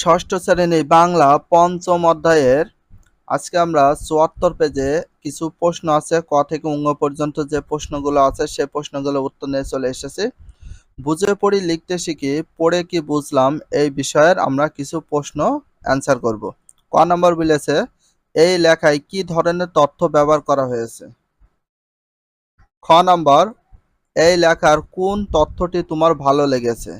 ষষ্ঠ শ্রেণি বাংলা পঞ্চম অধ্যায়ের আজকে আমরা চুয়াত্তর পেজে কিছু প্রশ্ন আছে, ক থেকে উঙ্গ পর্যন্ত যে প্রশ্নগুলো আছে, সে প্রশ্নগুলো উত্তর নিয়ে চলে এসেছি। বুঝে পড়ি, লিখতে শিখি, পড়ে কি বুঝলাম, এই বিষয়ের আমরা কিছু প্রশ্ন অ্যান্সার করব। ক নম্বর বলেছে, এই লেখায় কি ধরনের তথ্য ব্যবহার করা হয়েছে? খ নম্বর, এই লেখার কোন তথ্যটি তোমার ভালো লেগেছে?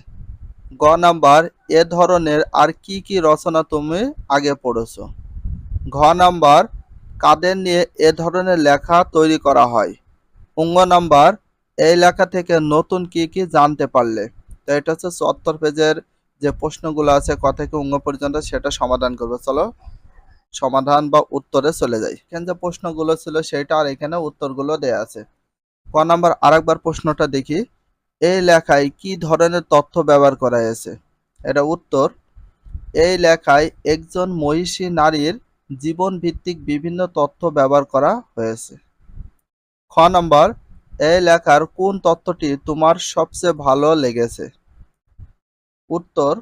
গ নাম্বার, এ ধরনের আর কি কি রচনা তুমি আগে পড়েছো? ঘ নাম্বার, কাদের নিয়ে এ ধরনের লেখা তৈরি করা হয়? উঙ্গ নাম্বার, এই লেখা থেকে নতুন কি কি জানতে পারলে? তো এটা হচ্ছে চুয়াত্তর পেজের যে প্রশ্নগুলো আছে, ক থেকে উঙ্গ পর্যন্ত সেটা সমাধান করবে। চলো, সমাধান বা উত্তরে চলে যাই। এখানে যে প্রশ্নগুলো ছিল, সেটা আর এখানে উত্তরগুলো দেয়া আছে। ক নাম্বার, আরেকবার প্রশ্নটা দেখি। এই লেখায় কি ধরনের তথ্য ব্যবহার করা হয়েছে? এটা উত্তর, এই লেখায় একজন মহিষী নারীর জীবন ভিত্তিক বিভিন্ন তথ্য ব্যবহার করা হয়েছে। খ নম্বর, এই লেখার কোন তথ্যটি তোমার সবচেয়ে ভালো লেগেছে? উত্তর,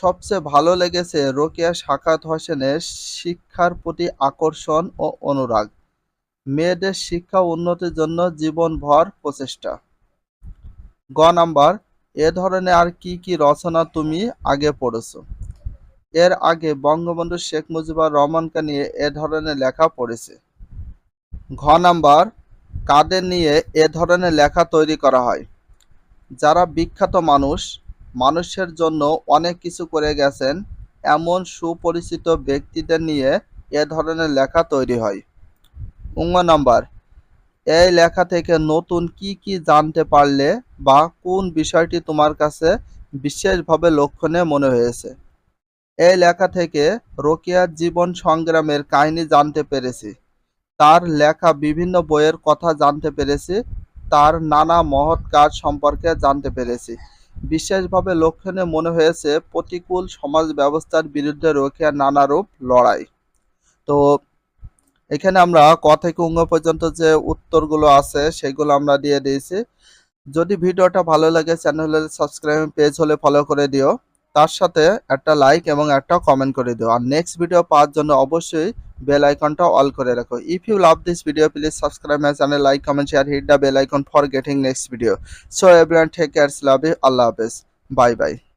সবচেয়ে ভালো লেগেছে রোকেয়া সাখাত হোসেনের শিক্ষার প্রতি আকর্ষণ ও অনুরাগ। মেয়েদের শিক্ষা উন্নতির জন্য জীবনভর প্রচেষ্টা। গ নাম্বার, এ ধরনের আর কি কি রচনা তুমি আগে পড়েছো? এর আগে বঙ্গবন্ধু শেখ মুজিবুর রহমানকে নিয়ে এ ধরনের লেখা পড়েছে। ঘ নাম্বার, কাদের নিয়ে এ ধরনের লেখা তৈরি করা হয়? যারা বিখ্যাত মানুষ, মানুষের জন্য অনেক কিছু করে গেছেন, এমন সুপরিচিত ব্যক্তিদের নিয়ে এ ধরনের লেখা তৈরি হয়। উঙ্গ নাম্বার এই লেখা থেকে নতুন কি কি জানতে পারলে বা কোন বিষয়টি তোমার কাছে বিশেষভাবে লক্ষণীয় মনে হয়েছে? এই লেখা থেকে রোকেয়ার জীবন সংগ্রামের কাহিনী জানতে পেরেছি। তার লেখা বিভিন্ন বইয়ের কথা জানতে পেরেছি। তার নানা মহৎ কাজ সম্পর্কে জানতে পেরেছি। বিশেষভাবে লক্ষণীয় মনে হয়েছে প্রতিকূল সমাজ ব্যবস্থার বিরুদ্ধে রোকেয়ার নানারূপ লড়াই। তো এখানে আমরা ক থেকে উঙ্গ পর্যন্ত যে উত্তরগুলো আছে, সেগুলো আমরা দিয়ে দিয়েছি। যদি ভিডিওটা ভালো লাগে, চ্যানেলে সাবস্ক্রাইব পেজ হলে ফলো করে দিও। তার সাথে একটা লাইক এবং একটা কমেন্ট করে দিও। আর নেক্সট ভিডিও পাওয়ার জন্য অবশ্যই বেল আইকনটা অল করে রাখো। If you love this video please subscribe my channel like comment share hit the bell icon for getting next video so everyone take care love you আল্লাহ হাফেজ। Bye bye